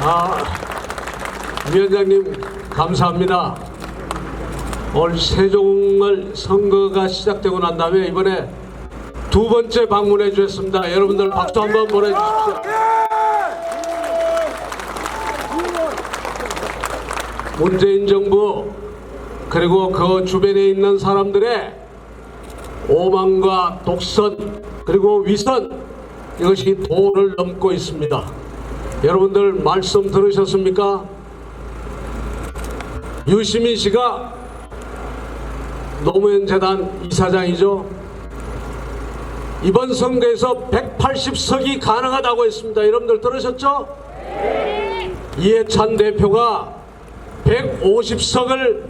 아, 위원장님 감사합니다. 올 세종을 선거가 시작되고 난 다음에 이번에 두 번째 방문해 주셨습니다. 여러분들 박수 한번 보내주십시오. 문재인 정부 그리고 그 주변에 있는 사람들의 오만과 독선 그리고 위선 이것이 도를 넘고 있습니다. 여러분들 말씀 들으셨습니까? 유시민 씨가 노무현 재단 이사장이죠. 이번 선거에서 180석이 가능하다고 했습니다. 여러분들 들으셨죠? 이해찬 대표가 150석을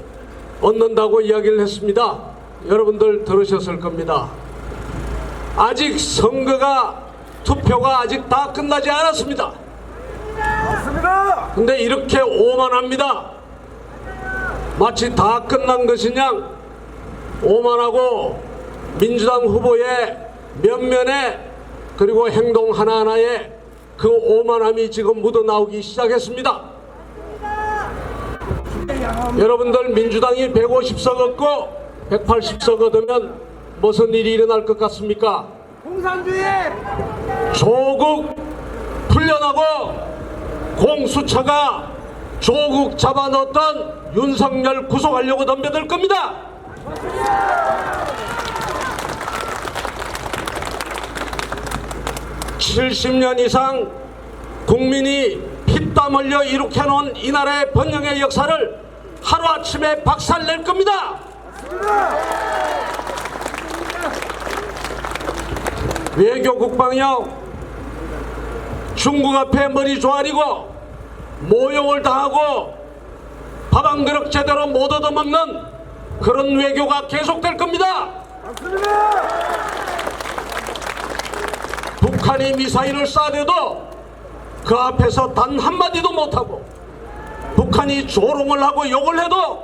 얻는다고 이야기를 했습니다. 여러분들 들으셨을 겁니다. 아직 선거가 투표가 아직 다 끝나지 않았습니다. 맞습니다. 근데 이렇게 오만합니다. 마치 다 끝난 것이냐 오만하고 민주당 후보의 면면에 그리고 행동 하나하나에 그 오만함이 지금 묻어나오기 시작했습니다. 여러분들 민주당이 150석 얻고 180석 얻으면 무슨 일이 일어날 것 같습니까? 공산주의 조국 풀려나고 공수처가 조국 잡아넣었던 윤석열 구속하려고 덤벼들 겁니다. (70년) 이상 국민이 피땀 흘려 이룩해 놓은 이 나라의 번영의 역사를 하루아침에 박살낼 겁니다. 외교 국방력 중국 앞에 머리 조아리고 모욕을 당하고 밥 한 그릇 제대로 못 얻어먹는 그런 외교가 계속될 겁니다. 북한이 미사일을 쏴대도 그 앞에서 단 한마디도 못하고 북한이 조롱을 하고 욕을 해도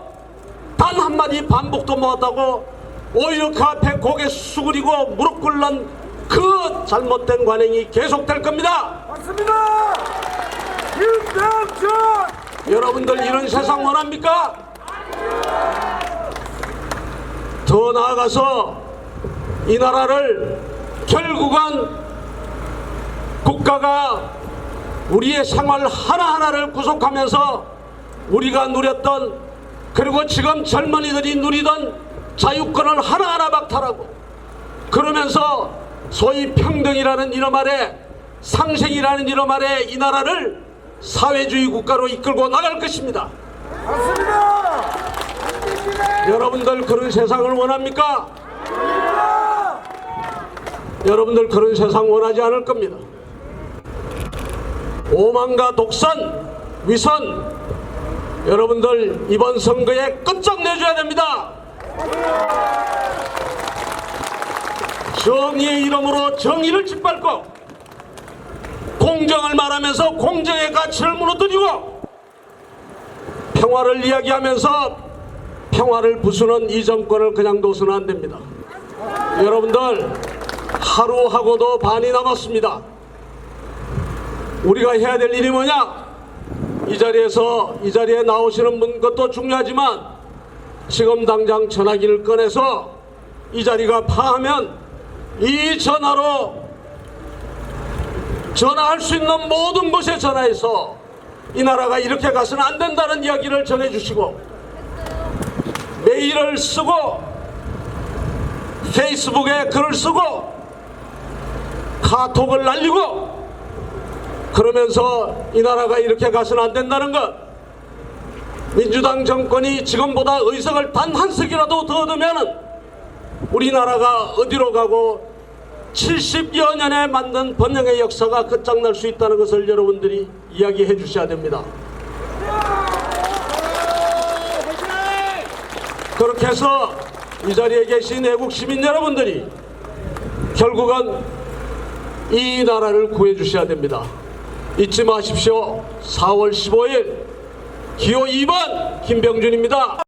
단 한마디 반복도 못하고 오히려 그 앞에 고개 숙이고 무릎 꿇는 그 잘못된 관행이 계속될 겁니다. 맞습니다. 윤정준 여러분들 이런 세상 원합니까? 더 나아가서 이 나라를 결국은 국가가 우리의 생활 하나하나를 구속하면서 우리가 누렸던 그리고 지금 젊은이들이 누리던 자유권을 하나하나 박탈하고 그러면서 소위 평등이라는 이름 아래 상생이라는 이름 아래 이 나라를 사회주의 국가로 이끌고 나갈 것입니다. 맞습니다. 여러분들 그런 세상을 원합니까? 여러분들 그런 세상 원하지 않을 겁니다. 오만과 독선, 위선, 여러분들 이번 선거에 끝장내줘야 됩니다. 정의의 이름으로 정의를 짓밟고 공정을 말하면서 공정의 가치를 무너뜨리고 평화를 이야기하면서 평화를 부수는 이 정권을 그냥 둬서는 안 됩니다. 여러분들 하루하고도 반이 남았습니다. 우리가 해야 될 일이 뭐냐? 이 자리에서 이 자리에 나오시는 분 것도 중요하지만 지금 당장 전화기를 꺼내서 이 자리가 파하면 이 전화로 전화할 수 있는 모든 곳에 전화해서 이 나라가 이렇게 가서는 안 된다는 이야기를 전해주시고 메일을 쓰고 페이스북에 글을 쓰고 카톡을 날리고 그러면서 이 나라가 이렇게 가서는 안 된다는 것 민주당 정권이 지금보다 의석을 단 한 석이라도 더 얻으면 우리나라가 어디로 가고 70여 년에 만든 번영의 역사가 끝장날 수 있다는 것을 여러분들이 이야기해 주셔야 됩니다. 그렇게 해서 이 자리에 계신 애국 시민 여러분들이 결국은 이 나라를 구해 주셔야 됩니다. 잊지 마십시오. 4월 15일 기호 2번 김병준입니다.